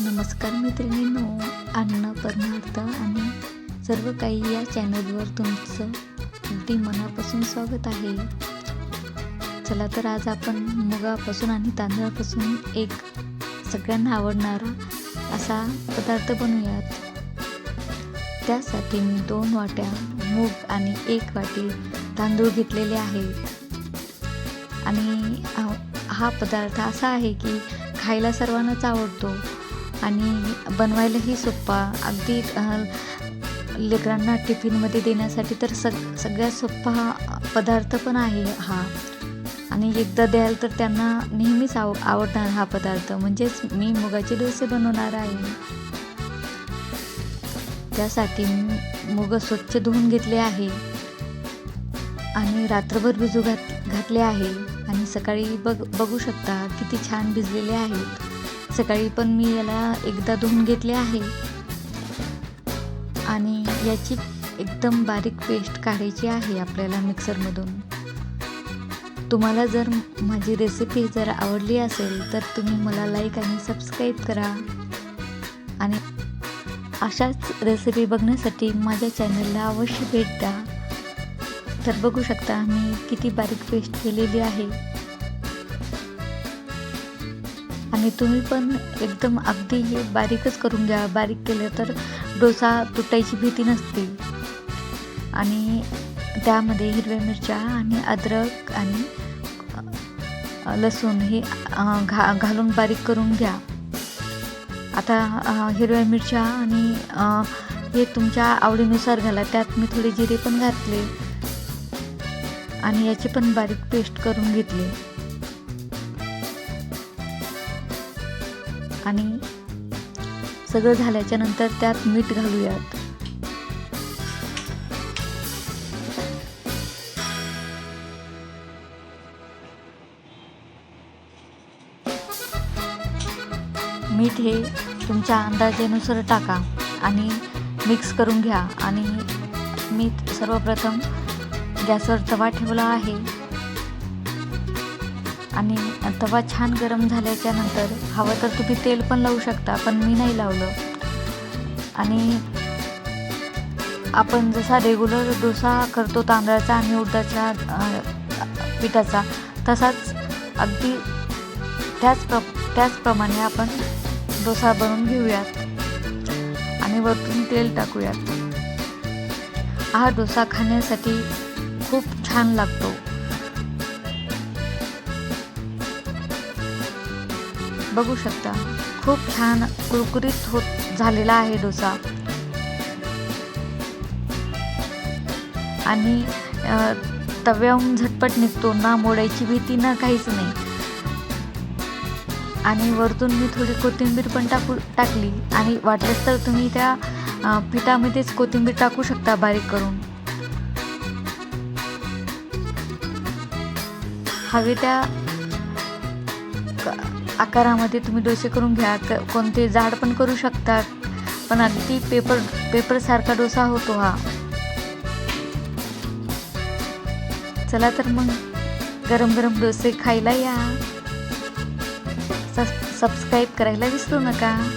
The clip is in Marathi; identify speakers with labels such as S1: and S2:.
S1: नमस्कार मैत्रिणींनो अन्न परमार्थ आणि सर्व काही या चॅनलवर तुमचं अगदी मनापासून स्वागत आहे. चला तर आज आपण मुगापासून आणि तांदळापासून एक सगळ्यांना आवडणारा असा पदार्थ बनवूयात. त्यासाठी मी दोन वाट्या मूग आणि एक वाटी तांदूळ घेतलेले आहे. आणि हा पदार्थ असा आहे की खायला सर्वांनाच आवडतो. आणि बनवायलाही सोप्पा अगदी लेकरांना टिफिनमध्ये देण्यासाठी तर सग सगळ्यात सोप्पा हा पदार्थ पण आहे हा. आणि एकदा द्याल तर त्यांना नेहमीच आव आवडणार हा पदार्थ. म्हणजेच मी मुगाचे डोसे बनवणार आहे. त्यासाठी मी मुग स्वच्छ धुवून घेतले आहे. आणि रात्रभर भिजू घात घातले आहे. आणि सकाळी बघ बघू शकता किती छान भिजलेले आहेत. सकाळी पण मी याला एकदा धुवून घेतले आहे. आणि याची एकदम बारीक पेस्ट काढायची आहे आपल्याला मिक्सरमधून. तुम्हाला जर माझी रेसिपी जर आवडली असेल तर तुम्ही मला लाईक आणि सबस्क्राईब करा. आणि अशाच रेसिपी बघण्यासाठी माझ्या चॅनलला अवश्य भेट द्या. तर बघू शकता मी किती बारीक पेस्ट केलेली आहे. आणि तुम्ही पण एकदम अगदी हे बारीकच करून घ्या. बारीक केलं तर डोसा तुटायची भीती नसते. आणि त्यामध्ये हिरव्या मिरच्या आणि अद्रक आणि लसूण हे घा घालून बारीक करून घ्या. आता हिरव्या मिरच्या आणि हे तुमच्या आवडीनुसार घाला. त्यात मी थोडे जिरे पण घातले. आणि याची पण बारीक पेस्ट करून घेतली. आणि सगळं झाल्याच्यानंतर त्यात मीठ घालूयात. मीठ हे तुमच्या अंदाजेनुसार टाका आणि मिक्स करून घ्या. आणि मी सर्वप्रथम गॅसवर तवा ठेवला आहे. आणि तवा छान गरम झाल्याच्यानंतर हवं तर तुम्ही तेल पण लावू शकता पण मी नाही लावलं. आणि आपण जसा रेग्युलर डोसा करतो तांदळाचा आणि उडदाच्या पिठाचा तसाच अगदी त्याच प्र त्याचप्रमाणे आपण डोसा बनवून घेऊयात. आणि वरतून तेल टाकूयात. हा डोसा खाण्यासाठी खूप छान लागतो. बघू शकता. खूप छान कुरकुरीत होत झालेला आहे डोसा. आणि तव्याहून झटपट निघतो. ना मोडायची भीती ना काहीच नाही. आणि वरतून मी थोडी कोथिंबीर पण टाकू टाकली. आणि वाटलंच तर तुम्ही त्या पिठामध्येच कोथिंबीर टाकू शकता बारीक करून. हवे त्या आकारामध्ये तुम्ही डोसे करून घ्या क- कोणते जाड पण करू शकता पण अगदी पेपर पेपरसारखा डोसा होतो हा. चला तर मग गरम गरम डोसे खायला या. सबस्क्राईब करायला विसरू नका.